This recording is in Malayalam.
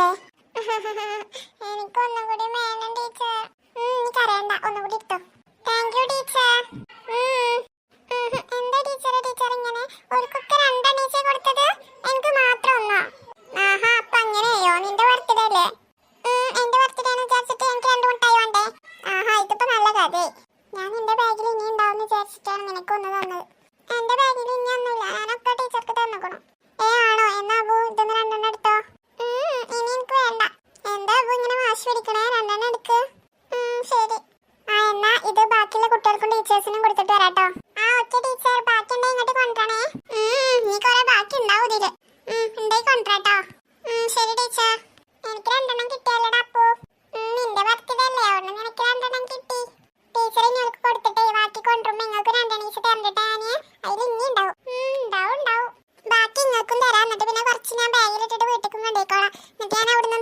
വേണ്ടേ എനിക്കൊന്നും കൂടി വേണം ടീച്ചർ. നീ കരയണ്ട ഒന്നുകൂടി ഇട്ടോ. Thank you teacher. എന്താ ടീച്ചർ ടീച്ചർ ഇങ്ങനെ ഒരു ഓർക്കൊക്കെ രണ്ടെണ്ണീച്ചേ കൊടുത്തത്? എനിക്ക് മാത്രം ഒന്നോ. ആഹാ അപ്പൊ അങ്ങനെയോ? നിന്റെ ബർത്ത്ഡേ അല്ലേ? എന്റെ ബർത്ത്ഡേ എന്ന് വിചാരിച്ചിട്ട് എനിക്ക് രണ്ട് മുട്ടായി വേണ്ടേ? ആഹാ ഇതിപ്പോ നല്ല കഥയായി. ഞാൻ നിന്റെ ബാഗിൽ ഇനി ഉണ്ടാവും വിചാരിച്ചിട്ടാണ് നിനക്കൊന്ന് തന്നത്. എന്റെ ബാഗിൽ ഇനി ഒന്നുമില്ല. ഞാനൊക്കെ ടീച്ചർക്ക് തന്നക്കണം. ജ്യൂസ് രണ്ടെണ്ണം എടുക്ക്. ശരി. ആ എന്നാ ഇത് ബാക്കിയുള്ള കുട്ടികൾക്കും ടീച്ചേഴ്സിനും കൊടുത്തിട്ട് വരാട്ടോ. ആ ഒറ്റ ടീച്ചർ. ബാക്കി ഇങ്ങോട്ട് കൊണ്ടുവരണേ. നീ കുറെ ബാക്കി ഉണ്ടാവും ഇതിൽ ഉണ്ടെങ്കിൽ കൊണ്ടുവരാട്ടോ. ശരി ടീച്ചർ. എനിക്ക് രണ്ടെണ്ണം കിട്ടിയല്ലോടാ അപ്പോ. നിന്റെ ബർത്ത്ഡേ അല്ലേ അവിടെ നിനക്ക് രണ്ടെണ്ണം കിട്ടി. ടീച്ചർ നിങ്ങൾക്ക് കൊടുത്തിട്ട് ബാക്കി കൊണ്ടുവരുമ്പോ നിങ്ങൾക്ക് രണ്ടെണ്ണീസ് തരണ്ടിട്ട് ഞാൻ. അതിൽ ഇനി ഉണ്ടാവും. ഉണ്ടാവും ബാക്കി നിങ്ങൾക്കും തരാം. എന്നിട്ട് പിന്നെ കുറച്ച് ഞാൻ ബാഗിലിട്ടിട്ട് വീട്ടിൽ കൊണ്ടേക്കോളാം. എന്നിട്ട് ഞാൻ അവിടുന്ന്